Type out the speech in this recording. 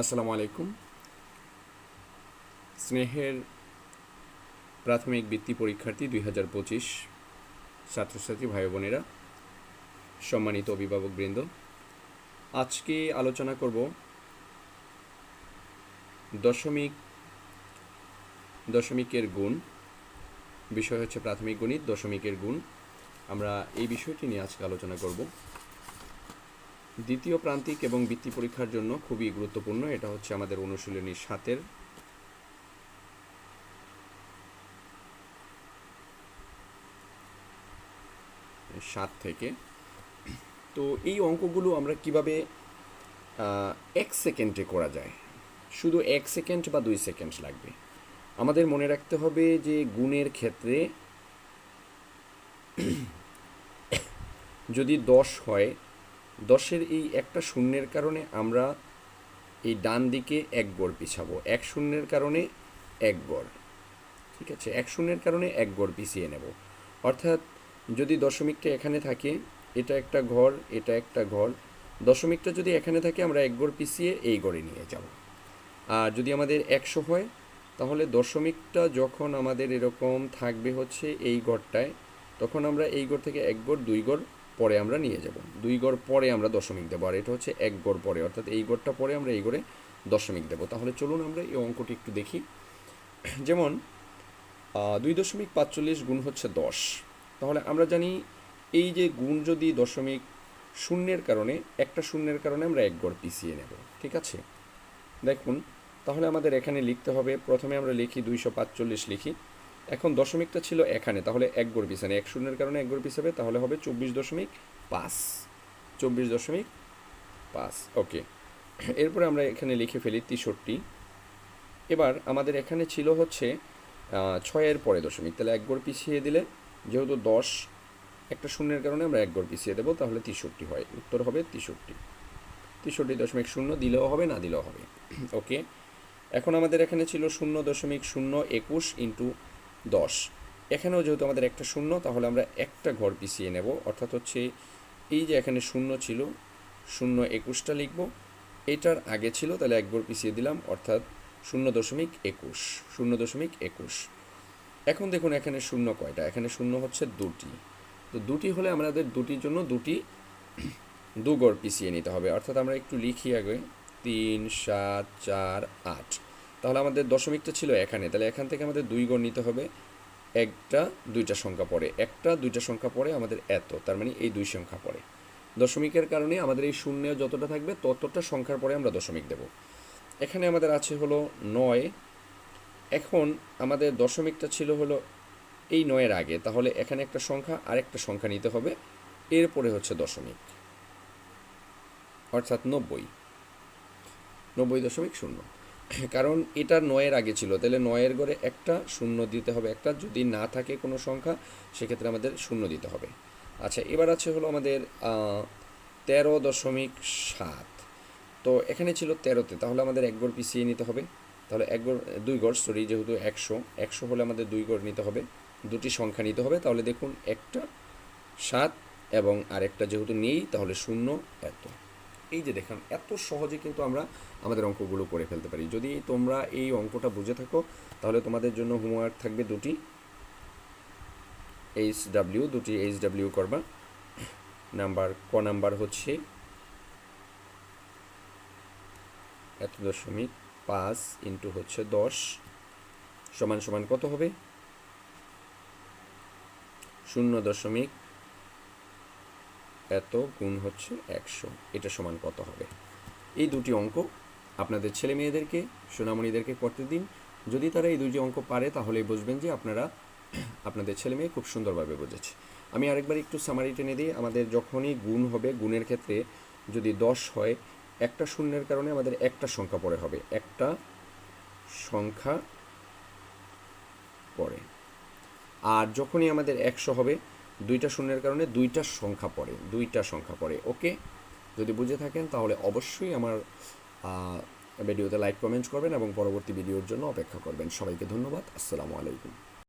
আসসালামু আলাইকুম। স্নেহের প্রাথমিক বৃত্তি পরীক্ষার্থী দুই হাজার পঁচিশ ছাত্রছাত্রী ভাই বোনেরা, সম্মানিত অভিভাবকবৃন্দ আজকে আলোচনা করব দশমিক, দশমিকের গুণ। বিষয় হচ্ছে প্রাথমিক গণিত, দশমিকের গুণ। আমরা এই বিষয়টি নিয়ে আজকে আলোচনা করব। দ্বিতীয় প্রান্তিক এবং বৃত্তি পরীক্ষার জন্য খুবই গুরুত্বপূর্ণ। এটা হচ্ছে আমাদের অনুশীলনী সাতের। সাত থেকে। তো এই অঙ্কগুলো আমরা কীভাবে এক সেকেন্ডে করা যায়? শুধু এক সেকেন্ড বা দুই সেকেন্ড লাগবে? আমাদের মনে রাখতে হবে যে গুণের ক্ষেত্রে, যদি দশ হয় দশের এই একটা শূন্যের কারণে আমরা এই ডান দিকে এক গড় পিছাবো। এক শূন্যের কারণে এক গড়। ঠিক আছে? এক শূন্যের কারণে এক গড় পিছিয়ে নেব। অর্থাৎ যদি দশমিকটা এখানে থাকে, এটা একটা ঘর, এটা একটা ঘর। দশমিকটা যদি এখানে থাকে, আমরা এক গড় পিছিয়ে এই গড়ে নিয়ে যাব। আর যদি আমাদের একশো হয়, তাহলে দশমিকটা যখন আমাদের এরকম থাকবে হচ্ছে এই গড়টায়, তখন আমরা এই গড় থেকে এক গড়, দুই গড় পরে আমরা নিয়ে যাব। দুই গড় পরে আমরা দশমিক দেবো, আর এটা হচ্ছে এক গড় পরে, অর্থাৎ এই গড়টা পরে আমরা এই গড়ে দশমিক দেবো। তাহলে চলুন আমরা এই অঙ্কটি একটু দেখি। যেমন দুই দশমিক পাঁচচল্লিশ গুণ হচ্ছে দশ। তাহলে আমরা জানি এই যে গুণ যদি দশমিক শূন্যের কারণে, একটা শূন্যের কারণে আমরা এক গড় পিছিয়ে নেব, ঠিক আছে? দেখুন, তাহলে আমাদের এখানে লিখতে হবে, প্রথমে আমরা লিখি দুইশো পাঁচচল্লিশ লিখি। এখন দশমিকটা ছিল এখানে, তাহলে এক গড় পিছানে এক শূন্যের কারণে এক গড় পিছাবে তাহলে হবে চব্বিশ দশমিক পাঁচ, চব্বিশ দশমিক পাঁচ, ওকে। এরপরে আমরা এখানে লিখে ফেলি তেষট্টি। এবার আমাদের এখানে ছিল হচ্ছে ছয়ের পরে দশমিক, তাহলে এক গড় পিছিয়ে দিলে যেহেতু দশ, একটা শূন্যের কারণে আমরা এক গড় পিছিয়ে দেবো, তাহলে তেষট্টি হয়, উত্তর হবে তেষট্টি। তেষট্টি দশমিক শূন্য দিলেও হবে, না দিলেও হবে, ওকে। এখন আমাদের এখানে ছিল শূন্য দশমিক শূন্য একুশ ইন্টু দশ। এখানেও যেহেতু আমাদের একটা শূন্য, তাহলে আমরা একটা ঘর পিছিয়ে নেব। অর্থাৎ হচ্ছে এই যে এখানে শূন্য ছিল, শূন্য একুশটা লিখব। এটার আগে ছিল, তাহলে এক ঘর পিছিয়ে দিলাম, অর্থাৎ শূন্য দশমিক একুশ, শূন্য দশমিক একুশ। এখন দেখুন এখানে শূন্য কয়টা? এখানে শূন্য হচ্ছে দুটি। তো দুটি হলে আমাদের দুটির জন্য দুটি দু গড় পিছিয়ে নিতে হবে। অর্থাৎ আমরা একটু লিখি আগে। তিন, সাত, চার, আট। তাহলে আমাদের দশমিকটা ছিল এখানে। তাহলে এখান থেকে আমাদের দুই গড় নিতে হবে। একটা, দুইটা সংখ্যা পড়ে একটা, দুইটা সংখ্যা পড়ে আমাদের এত। তার মানে এই দুই সংখ্যা পড়ে দশমিকের কারণে আমাদের এই শূন্য যতটা থাকবে, ততটা সংখ্যার পরে আমরা দশমিক দেব। এখানে আমাদের আছে হলো নয়। এখন আমাদের দশমিকটা ছিল হলো এই নয়ের আগে। তাহলে এখানে একটা সংখ্যা, আরেকটা সংখ্যা নিতে হবে। এরপরে হচ্ছে দশমিক। অর্থাৎ নব্বই। নব্বই দশমিক শূন্য। কারণ এটা নয়ের আগে ছিল। তাহলে নয়ের গড়ে একটা শূন্য দিতে হবে। একটা যদি না থাকে কোনো সংখ্যা, সেক্ষেত্রে আমাদের শূন্য দিতে হবে। আচ্ছা এবার আছে হলো আমাদের তেরো দশমিক সাত। তো এখানে ছিল তেরোতে, তাহলে আমাদের এক গড় পিছিয়ে নিতে হবে। তাহলে এক গড়, দুই গড় সরি যেহেতু একশো একশো হলে আমাদের দুই গড় নিতে হবে। দুটি সংখ্যা নিতে হবে, তাহলে দেখুন একটা সাত এবং আরেকটা যেহেতু নেই, তাহলে শূন্য এত। এই যে দেখেন, এত সহজে কিন্তু আমরা আমাদের অঙ্কগুলো করে ফেলতে পারি। যদি তোমরা এই অঙ্কটা বুঝে থাকো, তাহলে তোমাদের জন্য হোমওয়ার্ক থাকবে দুটি। এইচ ডাব্লিউ দুটি এইচ ডাব্লিউ করবা। নাম্বার ক নাম্বার হচ্ছে এত দশমিক পাঁচ ইন্টু হচ্ছে দশ। সমান সমান কত হবে? শূন্য দশমিক এত গুণ হচ্ছে একশো। এটা সমান কত হবে? এই দুটি অঙ্ক আপনাদের ছেলে মেয়েদেরকে, সোনামণিদেরকে করতে দিন। যদি তারা এই দুটি অঙ্ক পারে, তাহলে বুঝবেন যে আপনারা আপনাদের ছেলে মেয়ে খুব সুন্দরভাবে বুঝেছে। আমি আরেকবার একটু সামারি টেনে দিই। আমাদের যখনই গুণ হবে, গুণের ক্ষেত্রে যদি দশ হয়, একটা শূন্যের কারণে আমাদের একটা সংখ্যা পরে হবে। একটা সংখ্যা পরে আর যখনই আমাদের একশো হবে দুইটা শূন্যের কারণে দুইটা সংখ্যা পড়ে, দুইটা সংখ্যা পড়ে। ওকে? যদি বুঝে থাকেন, তাহলে অবশ্যই আমার ভিডিওতে লাইক, কমেন্ট করবেন এবং পরবর্তী ভিডিওর জন্য অপেক্ষা করবেন। সবাইকে ধন্যবাদ। আসসালামু আলাইকুম।